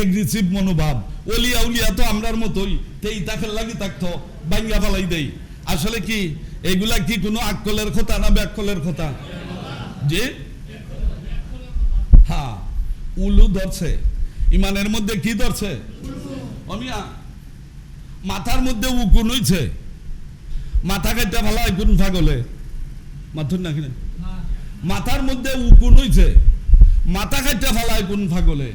Aggressive মনোভাব। অলিয়া উলিয়া তো আমরার মতোই। তেই তাকে লাগি থাকতো, বাঙ্গা ফালাই দেই। আসলে কি, এগুলা কি কোনো আকলের কথা না ব্যাকলের কথা? যে হ্যাঁ উলু ধরছে। ইমানের মধ্যে কি ধরছে? অমিয়া, মাথার মধ্যে উকুন হইছে। মাথা কাটতে ভালো কোন পাগলে মাথুর না মাথার মধ্যে উকুন হইছে। মাথা কাটতে ফেলায় কোন পাগলে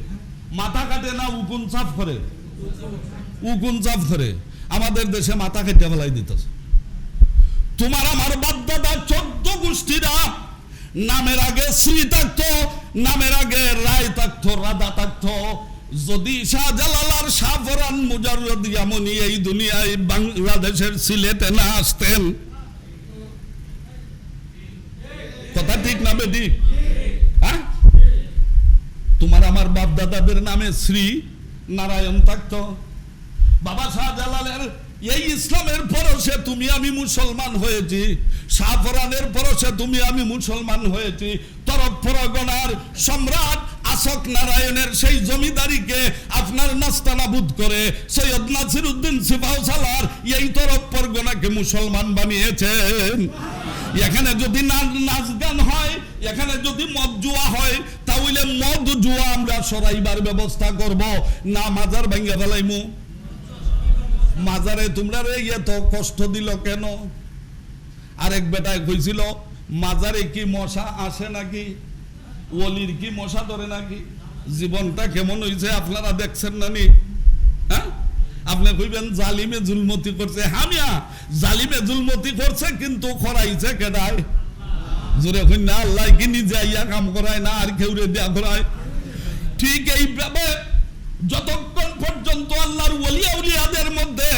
মাথা কাটে না, উকুন চাপ করে। উকুন চাপ করে। আমাদের দেশে মাথা কাটতে ফেলাই দিতেছে। তোমার আমার বাপদাদা চোদ্দ গোষ্ঠীরা নামের আগে শ্রী থাকতো, নামের আগে রায় থাকতো রাধা থাকতো। যদি শাহজালাল আর শাহফরান মুজাররদ ইয়ামনি এই দুনিয়ায় বাংলাদেশের সিলেটে না আসতেন। কথা ঠিক না বেটি হ্যাঁ তোমার আমার বাপ দাদাদের নামে শ্রী নারায়ণ থাকতো। বাবা শাহজালালের এই ইসলামের পরশে তুমি আমি মুসলমান হয়েছি। শাহফরানের পরশে তুমি আমি মুসলমান হয়েছি। তরফ ফরগনার সম্রাট আসক নারায়ণের সেই জমিদারিকে আপনার নাস্তানাবুদ করে সৈয়দ নাসির উদ্দিন সিপাহ সালার এই তরফ পরগনাকে মুসলমান বানিয়েছেন। এখানে যদি নাচ গান হয়, এখানে যদি মদ জুয়া হয় তাহলে মদ জুয়া আমরা সরাইবার ব্যবস্থা করব। না, মাজার ভাঙ্গা ফেলাইমু। মাজারে তোমরা রে এত কষ্ট দিল কেন? আরেক বেটায় কইছিল, মাজারে কি মশা আসে নাকি? ওলির কি মশা ধরে নাকি? জীবনটা কেমন হয়েছে আপনারা দেখছেন না নি? হ্যাঁ? আপনি কইবেন, জালিমে জুলমতি করছে। হামিয়া জালিমে জুলমতি করছে, কিন্তু খরাইছে কেডায়? জোরে কই আল্লাহ কি নিজে আইয়া কাম করায় না আর কেউ রে দেয়া করায় ঠিক এইভাবে যতক্ষণ পর্যন্ত আল্লাহর ওলিয়া উলিয়াদের মধ্যে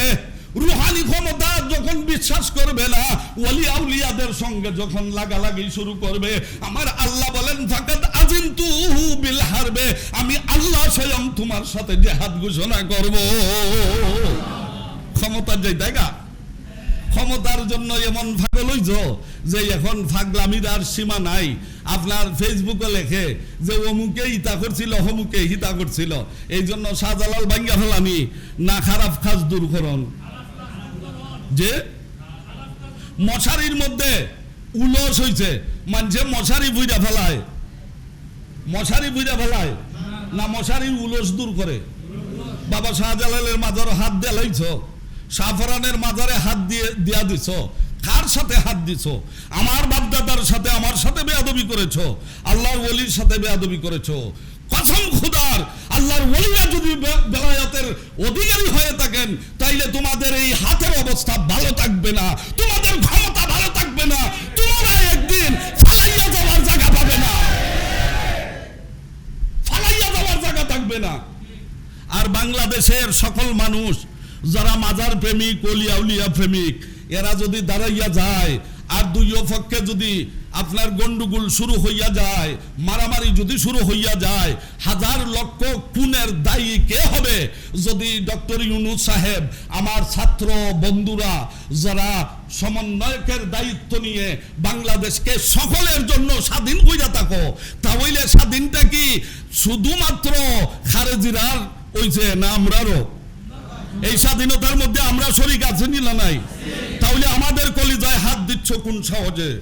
রুহানি ক্ষমতা যখন বিশ্বাস করবে না ওলিয়া উলিয়াদের সঙ্গে যখন লাগালাগি শুরু করবে, আমার আল্লাহ বলেন ফাকাত আজিন্তু বিল হারবে, আমি আল্লাহ স্বয়ং তোমার সাথে জেহাদ ঘোষণা করব। ক্ষমতার যাই দেখা ক্ষমতার জন্য এমন পাগল হইছ যে এখন ফাগলামির আর সীমা নাই। আপনার ফেসবুকে লেখে যে অমুকে ইতা করছিল হমুকে হিতা করছিল। এই জন্য শাহজালাল বাঙ্গা ফেলানি না খারাপ খাস দূরকরণ যে? মশারির মধ্যে উলস হইছে। মানছে মশারি বুঝা ফেলায়। মশারি বুঝা ফেলায়। না মশারির উলস দূর করে। বাবা শাহজালালের মাজার হাত দেলাইছ শাহফরানের মাজারে হাত দিয়ে, দিয়া দিছ। কার সাথে হাত দিছ? আমার বাপদাদার সাথে, আমার সাথে বেয়াদবি করেছ। আল্লাহর ওলির সাথে বেয়াদবি করেছ। কসম খুদার, আল্লাহর ওলিরা যদি বেলায়াতের অধিকারী হয়ে থাকেন, তাইলে তোমাদের এই হাতের অবস্থা ভালো থাকবে না। তোমাদের ক্ষমতা ভালো থাকবে না। তোমরা একদিন ফালাইয়া যাওয়ার জায়গা পাবে না। ফালাইয়া যাওয়ার জায়গা থাকবে না। আর বাংলাদেশের সকল মানুষ যারা মাজার প্রেমিক অলিয়া উলিয়া প্রেমিক, এরা যদি দাঁড়াইয়া যায়, আর দুই পক্ষে যদি আপনার গন্ডগোল শুরু হইয়া যায়, মারামারি যদি শুরু হইয়া যায়, হাজার লক্ষ খুনের দায়ী কে হবে? যদি ডক্টর ইউনুস সাহেব, আমার ছাত্র বন্ধুরা, যারা সমন্বয়কের দায়িত্ব নিয়ে বাংলাদেশকে সকলের জন্য স্বাধীন হইয়া থাকো, তাহলে স্বাধীনটা কি শুধুমাত্র খারেজিরার ওইছে না আমরারও? এই স্বাধীনতার মধ্যে আমরা শরিক আছি না নাই? তাহলে আমাদের কলিজায় হাত দিচ্ছ কোন সহজে?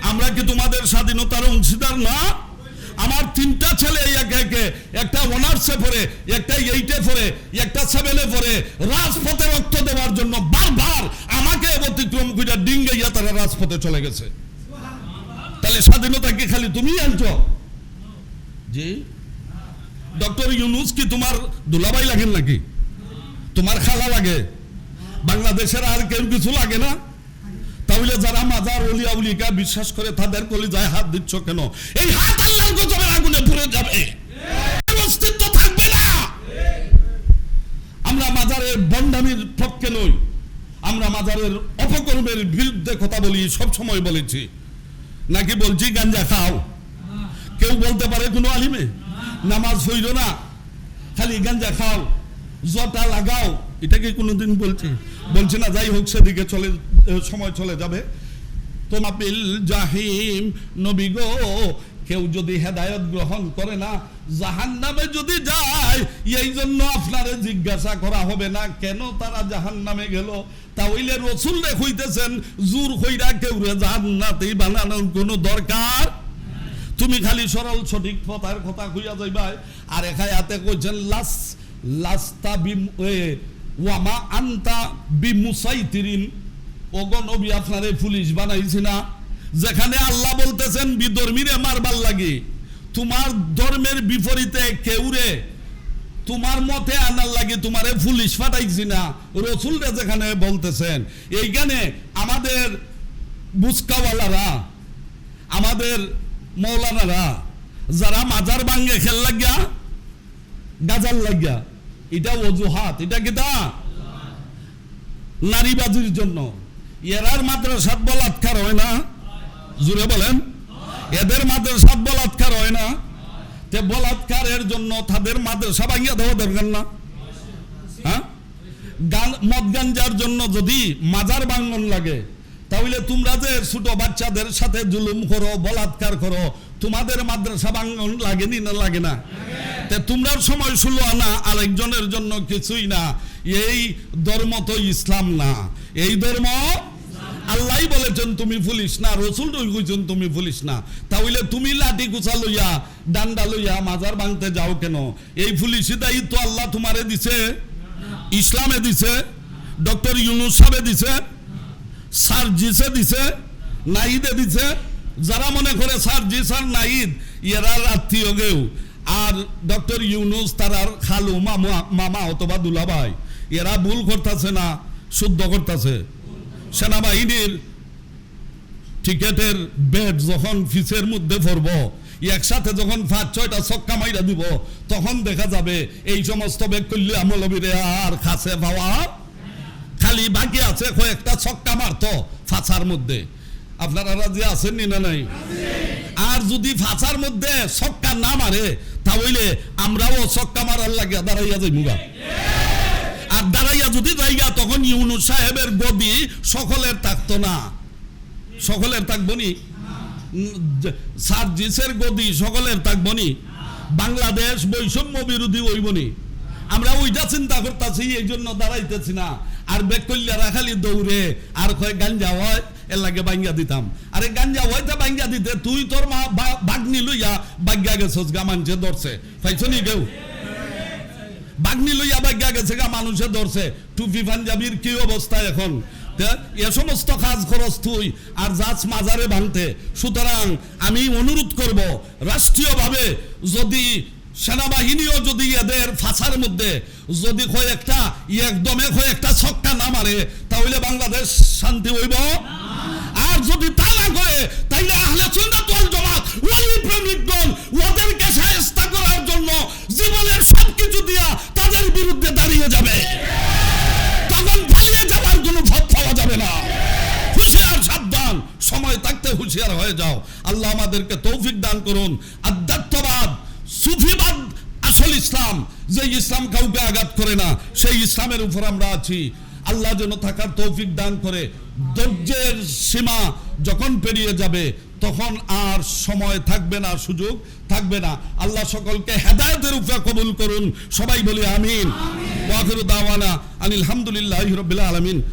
আমরা কি তোমাদের স্বাধীনতার অংশীদার না? আমার তিনটা ছেলে একে একে, একটা অনার্সে পড়ে, একটা এইটে পড়ে, একটা সেভেনে পড়ে, রাজপথে রক্ত দেওয়ার জন্য বারবার আমাকে অতিক্রম করে ডিঙ্গাইয়া তারা রাজপথে চলে গেছে। তাহলে স্বাধীনতা কি খালি তুমি আনছ? জি। ডক্টর ইউনুস কি তোমার দুলাভাই লাগেন নাকি? তোমার খালা লাগে। বাংলাদেশের আর কেউ কিছু লাগে না? তাহলে যারা মাজার অলিয়া উলিকা বিশ্বাস করে তাদের কলিজায় হাত দিচ্ছ কেন? এই হাত আল্লাহর গজবের আগুনে পুড়ে যাবে। অস্তিত্ব থাকবে না। আমরা মাজারের বন্ডামির পক্ষে নই। আমরা মাজারের অপকর্মের বিরুদ্ধে কথা বলি, সব সময় বলেছি। নাকি বলছি গাঞ্জা খাও? কেউ বলতে পারে কোনো আলিমে? নামাজ হইল না। খালি গাঞ্জা খাও। জটা লাগাও। এটা কি কোনোদিন বলছি। বলছি না, যাই হোক, সেদিকে চলে সময় চলে যাবে। তোমাপিল জাহিম নবী গো, কেউ যদি হেদায়ত গ্রহণ করে না জাহান নামে যদি যায়, এই জন্য আপনারে জিজ্ঞাসা করা হবে না, কেন তারা জাহান নামে গেল? তাহলে রসুল রে হইতেছেন, জোর হইরা কেউ রে জান্নাতেই বানানোর কোনো দরকার? তুমি খালি সরল সঠিক কথার কথা কইয়া যাইবাই। আর এখানে হাতে কইছেন, লাস লাস্তা ওয়ামা আন্তা বিমুসাইতিরিন। ওগো নবী, আপনারে পুলিশ বানাইছি না? যেখানে আল্লাহ বলতেছেন, বিধর্মীরে মারবার লাগে। তোমার ধর্মের বিপরীতে কেউরে তোমার মতে আনার লাগে, তোমারে পুলিশ ফাটাইছি না। রসুলরে যেখানে বলতেছেন, এইখানে আমাদের বুসকাওয়ালারা, আমাদের মৌলানারা, যারা মাজার ভাঙ্গে খেল লাগিয়া গাজার লাগিয়া, এটা অজুহাত, এটা কিতা নারীবাজির জন্য। এরার মাদ্রাসাত বলাৎকার হয় না? জুড়ে বলেন। এদের মাদ্রাসাত বলাৎকার হয় না? তে বলাৎকারের জন্য তাদের মাদ্রাসা ভাঙ্গিয়া দেওয়া দরকার না। হ্যাঁ? গান, মদ গাঞ্জার জন্য যদি মাজার ভাঙ্গন লাগে, তাহলে তোমরা যে ছোট বাচ্চাদের সাথে জুলুম করো, বলাৎকার করো, তোমাদের মাদ্রাসা ভাঙ্গন লাগেনি না লাগে না? তে তোমরার সময় শুলো না আরেকজনের জন্য কিছুই না। এই ধর্ম তো ইসলাম না। এই ধর্ম আল্লাহ বলেছেন, তুমি ফুলিস না রসুল কইছেন, তুমি ফুলিস না। তাহলে তুমি লাঠি কুচা লইয়া, ডান্ডা লইয়া মাজার ভাঙতে যাও কেন? এই ফুলিসি দায়িত্ব আল্লাহ তোমারে দিছে, ইসলামে দিছে, ডক্টর ইউনুস সাহেবে দিছে স্যার জিসে দিছে নাইদে দিছে। যারা মনে করে স্যার জি স্যার নাইদ এরা আত্মীয় গেও আর ডক্টর ইউনুস তারার খালু, মামা মামা অথবা দুলাভাই এরা ভুল করতেছে না, শুদ্ধ করতেছে। সেনাবাহিনীর টিকেটের বেড যখন ফিসের মধ্যে পড়ব একসাথে যখন পাঁচ, ছয়টা ছক্কা মাইরা দিব, তখন দেখা যাবে এই সমস্ত বেগ করলে আমলবিরে আর খাসে পাওয়া খালি বাকি আছে কয়েকটা ছক্কা মারতো ফাঁসার মধ্যে। আপনারা রাজি আছেন না নাই? আর যদি ফাঁসার মধ্যে ছক্কা না মারে, তাহলে আমরাও ছক্কা মারার লাগিয়া দাঁড়াইয়া যাই মুগা আর দাঁড়াইয়া যদি জায়গা তখন ইউনুস সাহেবের গদি সকলের থাকতো না। সকলের থাকব নি? সার্জিসের গদি সকলের থাকব নি? বাংলাদেশ বৈষম্য বিরোধী হইবনি আমরা ওইটা চিন্তা করতেছি, এই জন্য দাঁড়াইতেছি না। আর বেক করলে খালি দৌড়ে, আর কয় গাঞ্জা হয়, এর লাগে বাঙ্গা দিতাম। আরে গাঞ্জা হইতে বাঙ্গা দিতে, তুই তোর মা বাগনি লইয়া বাগ্যা গেছস গা, মানুষে ধরছে। পাইছ নি কেউ? বাগনি লইয়া বাগ্যা গেছে গা, মানুষে ধরছে। টুপি পাঞ্জাবির কি অবস্থা এখন? এ সমস্ত কাজ খরচ তুই আর যাচ মাজারে ভাঙতে সুতরাং আমি অনুরোধ করব, রাষ্ট্রীয়ভাবে যদি সেনাবাহিনীও যদি এদের ফাঁসার মধ্যে যদি কয়েকটা, একদমে কয়েকটা ছক্কা না মারে, তাহলে বাংলাদেশ শান্তি হইব? যদি তা না করে তাইলে আহলে সুন্নাত ওয়াল জামাত ওই প্রেমিক দল, ওদেরকে সাহেস্তা করার জন্য জীবনের সবকিছু দিয়া তাদের বিরুদ্ধে দাঁড়িয়ে যাবে। তখন বাইরে যাবার কোনো ভাব পাওয়া যাবে না। হুঁশিয়ার সাবধান, সময় থাকতে হুঁশিয়ার হয়ে যাও। আল্লাহ আমাদেরকে তৌফিক দান করুন। আধ্যাত্মবাদ, সুফিবাদ, আসল ইসলাম। যে ইসলাম কাউকে আঘাত করে না, সেই ইসলামের উপর আমরা আছি। আল্লাহ যেন থাকার তৌফিক দান করে। ধৈর্যের সীমা যখন পেরিয়ে যাবে, তখন আর সময় থাকবে না, সুযোগ থাকবে না। আল্লাহ সকলকে হেদায়তের উপরে কবুল করুন। সবাই বলি আমিন। ওয়াখিরু দাওয়ানা আনিল রাব্বিল আলামিন।